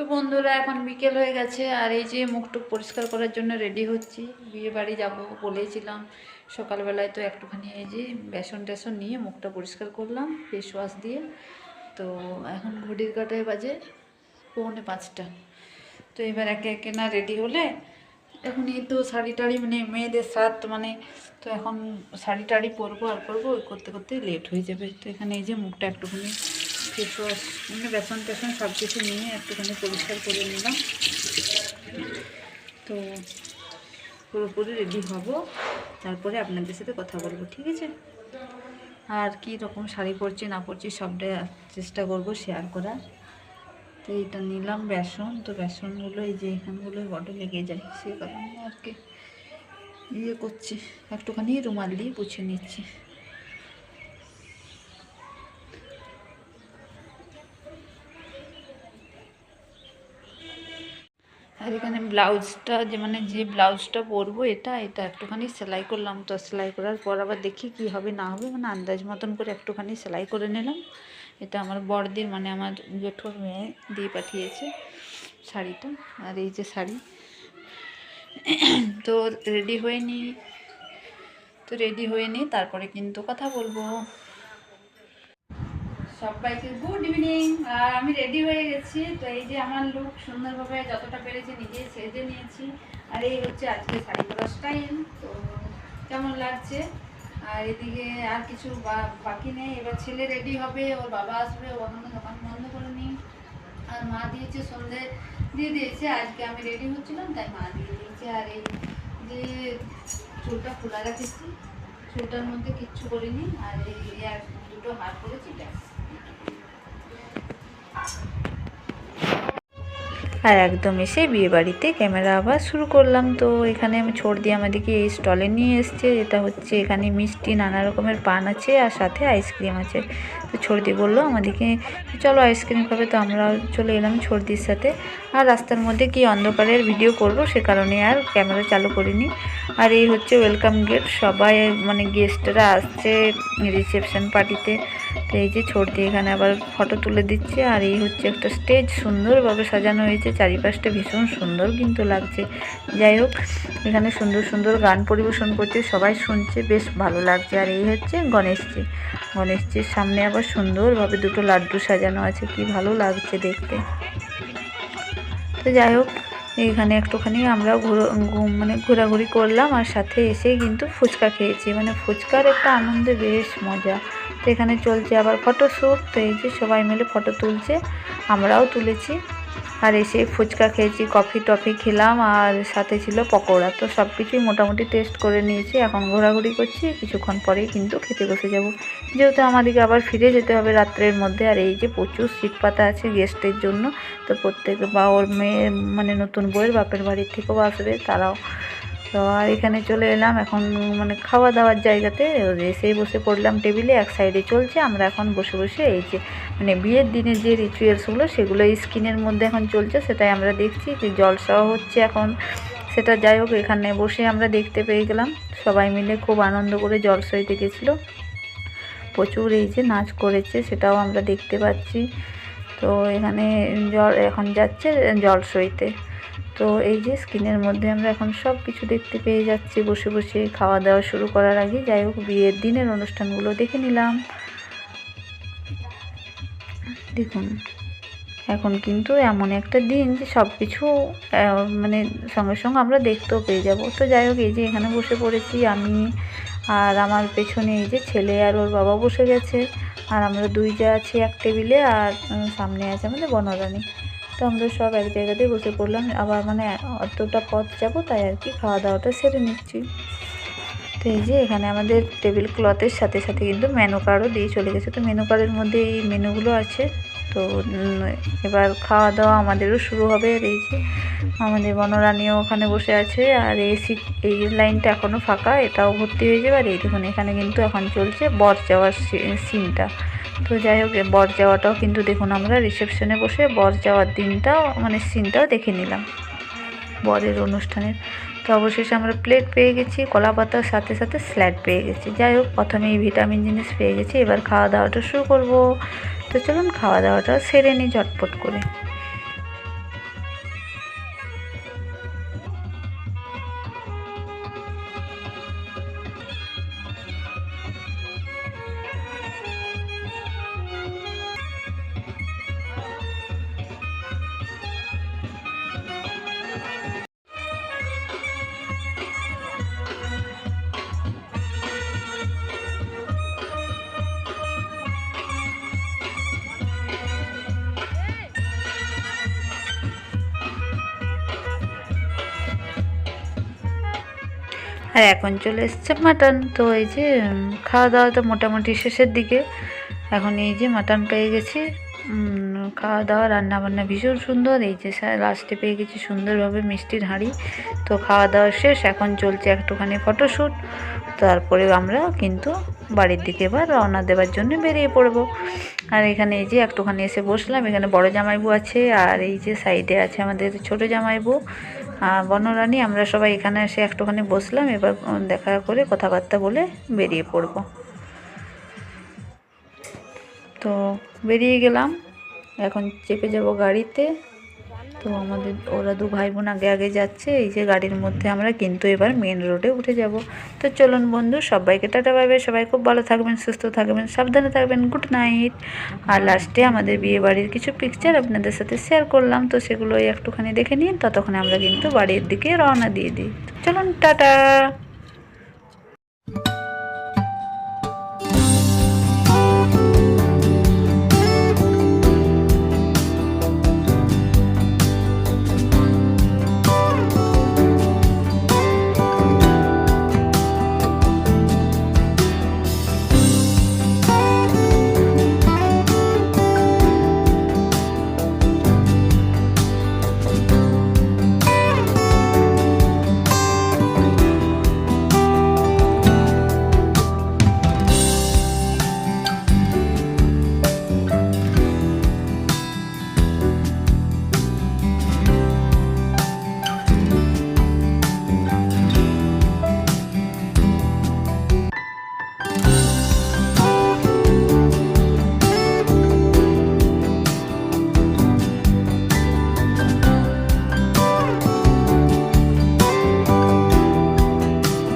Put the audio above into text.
তো বন্ধুরা, এখন বিকেল হয়ে গেছে আর এই যে মুখটুক পরিষ্কার করার জন্য রেডি হচ্ছি। বিয়ে বাড়ি যাব বলেছিলাম। সকালবেলায় তো একটুখানি এই যে বেসন টেসন নিয়ে মুখটা পরিষ্কার করলাম ফেস ওয়াশ দিয়ে। তো এখন ঘড়ির কাটায় বাজে পৌনে পাঁচটা। তো এবার একে একে না রেডি হলে, এখন এই তো শাড়ি টাড়ি মানে মেয়েদের সাত মানে তো এখন শাড়ি টাড়ি পরবো আর পরবো করতে করতে লেট হয়ে যাবে। তো এখানে এই যে মুখটা একটুখানি ওয়াশ মানে বেসন টেসন সব কিছু নিয়ে একটুখানি পরিষ্কার করে নিলাম। তো পুরোপুরি রেডি হব। তারপরে আপনাদের সাথে কথা বলব, ঠিক আছে? আর কি রকম শাড়ি পরছি, না পরছি, সবটা চেষ্টা করব শেয়ার করার। তো এটা নিলাম বেসন। তো বেসনগুলো এই যে এখানগুলো বড্ড লেগে যায় সেই কারণে আর কি ইয়ে করছি। একটুখানি রুমাল দিয়ে পুছে নিচ্ছি। আর এখানে ব্লাউজটা যে মানে যে ব্লাউজটা পরবো এটা এটা একটুখানি সেলাই করলাম তো সেলাই করার পর আবার দেখি কি হবে না হবে মানে আন্দাজ মতন করে একটুখানি সেলাই করে নিলাম। এটা আমার বড়দির মানে আমার জেঠুর মেয়ে দিয়ে পাঠিয়েছে শাড়িটা, আর এই যে শাড়ি। তো রেডি হয়ে নিই তো রেডি হয়ে নিই তারপরে কিন্তু কথা বলব। সবাইকে গুড ইভিনিং আর আমি রেডি হয়ে গেছি। তো এই যে আমার লুক সুন্দরভাবে যতটা পেরেছি নিজেই সেজে নিয়েছি। আর এই হচ্ছে আজকে শাড়ি পরার স্টাইল তো কেমন লাগছে? আর এদিকে আর কিছু বাকি নেই। এবার ছেলে রেডি হবে, ওর বাবা আসবে, ও এখনও দোকান বন্ধ করে নিই। আর মা দিয়েছে সন্ধে দিয়ে দিয়েছে। আজকে আমি রেডি হচ্ছিলাম, তাই মা দিয়ে দিয়েছে। আর এই যে চুলটা খোলা রেখেছি, চুলটার মধ্যে কিচ্ছু করিনি। আর এই আর দুটো হাত করেছি ব্যাস। আর একদম এসে বিয়ে বাড়িতে ক্যামেরা আবার শুরু করলাম। তো এখানে আমি ছোট দিয়ে আমাদেরকে এই স্টলে নিয়ে এসছে, যেটা হচ্ছে এখানে মিষ্টি, নানা রকমের পান আছে আর সাথে আইসক্রিম আছে। তো ছর্দি বলল আমাদেরকে, চলো আইসক্রিম খাবে। তো আমরা চলে এলাম ছর্দির সাথে। আর রাস্তার মধ্যে কি অন্ধকারের ভিডিও করব সে কারণে আর ক্যামেরা চালু করিনি। আর এই হচ্ছে ওয়েলকাম গেট সবাই মানে গেস্টরা আসছে রিসেপশন পার্টিতে এই যে ছর্দি এখানে আবার ফটো তুলে দিচ্ছে, আর এই হচ্ছে একটা স্টেজ। সুন্দরভাবে সাজানো হয়েছে, চারিপাশটা ভীষণ সুন্দর কিন্তু লাগছে। যাই হোক, এখানে সুন্দর সুন্দর গান পরিবেশন করছে, সবাই শুনছে, বেশ ভালো লাগছে। আর এই হচ্ছে গণেশজি। গণেশজির সামনে আবার সুন্দরভাবে দুটো লাড্ডু সাজানো আছে, কি ভালো লাগছে দেখতে। তো যাই হোক এখানে একটুখানি আমরা মানে ঘোরাঘুরি করলাম আর সাথে এসে কিন্তু ফুচকা খেয়েছি। মানে ফুচকার একটা আনন্দ, বেশ মজা। তো এখানে চলছে আবার ফটোশ্যুট তো এই যে সবাই মিলে ফটো তুলছে, আমরাও তুলেছি। আর এসে ফুচকা খেয়েছি কফি টফি খেলাম, আর সাথে ছিল পকোড়া। তো সব কিছুই মোটামুটি টেস্ট করে নিয়েছি, এখন ঘোরাঘুরি করছি, কিছুক্ষণ পরেই কিন্তু খেতে বসে যাব। যেহেতু আমাদেরকে আবার ফিরে যেতে হবে রাত্রের মধ্যে, আর এই যে প্রচুর সিট পাতা আছে গেস্টের জন্য, তো প্রত্যেক বা ওর মেয়ে মানে নতুন বউয়ের বাপের বাড়ির থেকেও আসবে, তারাও তো আর এখানে চলে এলাম এখন মানে খাওয়া দাওয়ার জায়গাতে। এসেই বসে পড়লাম টেবিলে, এক সাইডে চলছে। আমরা এখন বসে বসে এই যে মানে বিয়ের দিনের যে রিচুয়ালসগুলো সেগুলো স্ক্রিনের মধ্যে এখন চলছে। সেটাই আমরা দেখছি যে জলসাও হচ্ছে এখন। সেটা যাই হোক, এখানে বসে আমরা দেখতে পেয়ে গেলাম। সবাই মিলে খুব আনন্দ করে জলসইতে গেছিল। প্রচুর এই যে নাচ করেছে, সেটাও আমরা দেখতে পাচ্ছি। তো এখানে জল এখন যাচ্ছে জলসইতে তো এই যে স্ক্রিনের মধ্যে আমরা এখন সব কিছু দেখতে পেয়ে যাচ্ছি। বসে বসে খাওয়া দাওয়া শুরু করার আগে যাই হোক, বিয়ের দিনের অনুষ্ঠানগুলো দেখে নিলাম। দেখুন, এখন কিন্তু এমন একটা দিন যে সব কিছু মানে সঙ্গে সঙ্গে আমরা দেখতেও পেয়ে যাব। তো যাই হোক, এই যে এখানে বসে পড়েছি আমি আর আমার পেছনে এই যে ছেলে আর ওর বাবা বসে গেছে। আর আমরা দুই যা আছি এক টেবিলে আর সামনে আছে আমাদের বনরানী। তো আমরা সব এক জায়গাতেই বসে পড়লাম। আবার মানে অতটা পথ যাব, তাই আর কি খাওয়া দাওয়াটা সেরে নিচ্ছি। তো এই যে এখানে আমাদের টেবিল ক্লথের সাথে সাথে কিন্তু মেনু কার্ডও দিয়ে চলে গেছে। তো মেনু কার্ডের মধ্যে এই মেনুগুলো আছে। তো এবার খাওয়া দাওয়া আমাদেরও শুরু হবে আর এই যে আমাদের বনরানীও ওখানে বসে আছে আর এই সিট এই লাইনটা এখনও ফাঁকা, এটাও ভর্তি হয়ে যাবে আর এই দেখুন এখানে কিন্তু এখন চলছে বর যাওয়ার সিনটা। তো যাই হোক বর যাওয়াটাও কিন্তু দেখুন আমরা রিসেপশনে বসে বর যাওয়ার দিনটাও মানে সিনটাও দেখে নিলাম। বরের অনুষ্ঠানের। তো অবশেষে আমরা প্লেট পেয়ে গেছি, কলা পাতার সাথে সাথে স্ল্যাড পেয়ে গেছি। যাই হোক, প্রথমে এই ভিটামিন জিনিস পেয়ে গেছি, এবার খাওয়া দাওয়াটা শুরু করব। তো চলুন খাওয়া দাওয়াটা সেরে নিই ঝটপট করে। আর এখন চলে এসছে মাটন তো এই যে খাওয়া দাওয়া তো মোটামুটি শেষের দিকে। এখন এই যে মাটন পেয়ে গেছি। খাওয়া দাওয়া রান্না বান্না ভীষণ সুন্দর। এই যে লাস্টে পেয়ে গেছি সুন্দরভাবে মিষ্টির হাঁড়ি। তো খাওয়া দাওয়া শেষ, এখন চলছে একটুখানি ফটোশ্যুট তারপরে আমরা কিন্তু বাড়ির দিকে এবার রওনা দেওয়ার জন্য বেরিয়ে পড়ব। আর এখানে এই যে একটুখানি এসে বসলাম। এখানে বড় জামাইবু আছে, আর এই যে সাইডে আছে আমাদের ছোট জামাইবু। বনরানী, আমরা সবাই এখানে এসে একটুখানি বসলাম, এবার দেখা করে কথাবার্তা বলে বেরিয়ে পড়ব। তো বেরিয়ে গেলাম, এখন চেপে যাব গাড়িতে। তো আমাদের, ওরা দু ভাই বোন আগে আগে যাচ্ছে, এই যে গাড়ির মধ্যে আমরা কিন্তু এবার মেন রোডে উঠে যাব। তো চলুন বন্ধু, সবাইকে টাটা পাবে সবাই খুব ভালো থাকবেন, সুস্থ থাকবেন, সাবধানে থাকবেন গুড নাইট আর লাস্টে আমাদের বিয়ে বাড়ির কিছু পিকচার আপনাদের সাথে শেয়ার করলাম, তো সেগুলো একটুখানি দেখে নিন, ততক্ষণে আমরা কিন্তু বাড়ির দিকে রওনা দিয়ে দিই। চলুন, টাটা!